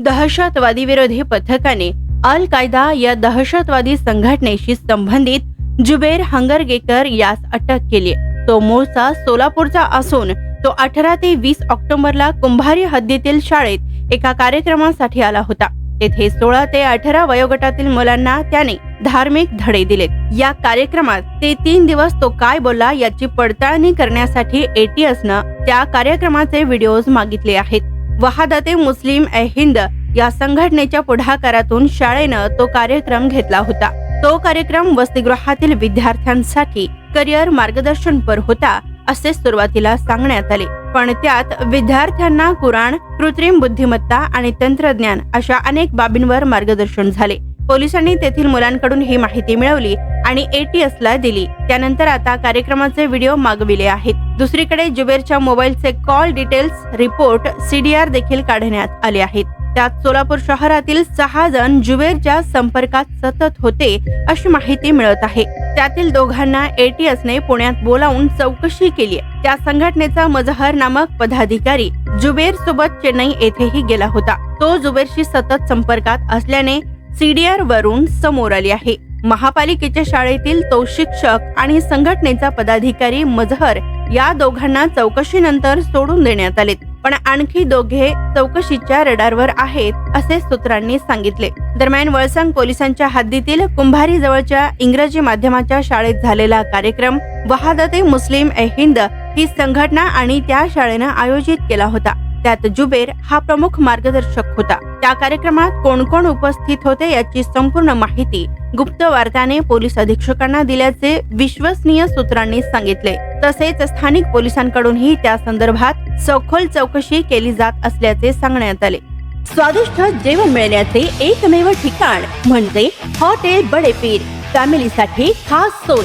दहशतवादी विरोधी पथकाने अल कायदा या दहशतवादी संघटनेशी संबंधित जुबेर हंगरगेकर यास अटक केली. तो मूळचा सोलापूरचा असून तो अठरा ते वीस ऑक्टोबरला कुंभारी हद्दीतील शाळेत एका कार्यक्रमासाठी आला होता. तेथे सोळा ते अठरा वयोगटातील मुलांना त्याने धार्मिक धडे दिले. या कार्यक्रमात ते तीन दिवस तो काय बोलला याची पडताळणी करण्यासाठी एटीएसनं त्या कार्यक्रमाचे व्हिडिओज मागितले आहेत. वहादते मुस्लिम ए हिंद या संघटनेच्या पुढाकारातून शाळेनं तो कार्यक्रम घेतला होता. तो कार्यक्रम वसतिगृहातील विद्यार्थ्यांसाठी करिअर मार्गदर्शनपर होता असे सुरुवातीला सांगण्यात आले. पण त्यात विद्यार्थ्यांना कुराण कृत्रिम बुद्धिमत्ता आणि तंत्रज्ञान अशा अनेक बाबींवर मार्गदर्शन झाले. पोलिसांनी तेथील मुलांकडून ही माहिती मिळवली आणि एटीएस ला दिली. त्यानंतर आता कार्यक्रमाचे व्हिडिओ मागविले आहेत. दुसरीकडे जुबेरच्या मोबाईलचे कॉल डिटेल्स रिपोर्ट सीडीआर देखील काढण्यात आले आहेत. त्यात सोलापूर शहरातील सहा जण जुबेरच्या संपर्कात सतत होते अशी माहिती मिळत आहे. त्यातील दोघांना एटीएसने पुण्यात बोलावून चौकशी केली आहे. त्या संघटनेचा मजहर नामक पदाधिकारी जुबेर सोबत चेन्नई येथेही गेला होता. तो जुबेरशी सतत संपर्कात असल्याने सीडीआर वरून समोर आली आहे. महापालिकेच्या शाळेतील तो शिक्षक आणि संघटनेचा पदाधिकारी मजहर या दोघांना चौकशीनंतर सोडून देण्यात आले. पण आणखी दोघे चौकशीच्या रडारवर आहेत असे सूत्रांनी सांगितले. दरम्यान वळसंग पोलिसांच्या हद्दीतील कुंभारी जवळच्या इंग्रजी माध्यमाच्या शाळेत झालेला कार्यक्रम वहादते मुस्लिम ए हिंद ही संघटना आणि त्या शाळेनं आयोजित केला होता. त्यात जुबेर हा प्रमुख मार्गदर्शक होता. त्या कार्यक्रमात कोण कोण उपस्थित होते याची संपूर्ण माहिती गुप्त वार्ताने पोलीस अधीक्षकांना दिल्याचे विश्वसनीय सूत्रांनी सांगितले. तसेच स्थानिक पोलिसांकडूनही त्या संदर्भात सखोल चौकशी केली जात असल्याचे सांगण्यात आले. स्वादिष्ट जेवण मिळण्याचे एकमेव ठिकाण म्हणजे हॉटेल बडेपीर. फॅमिलीसाठी खास सोय.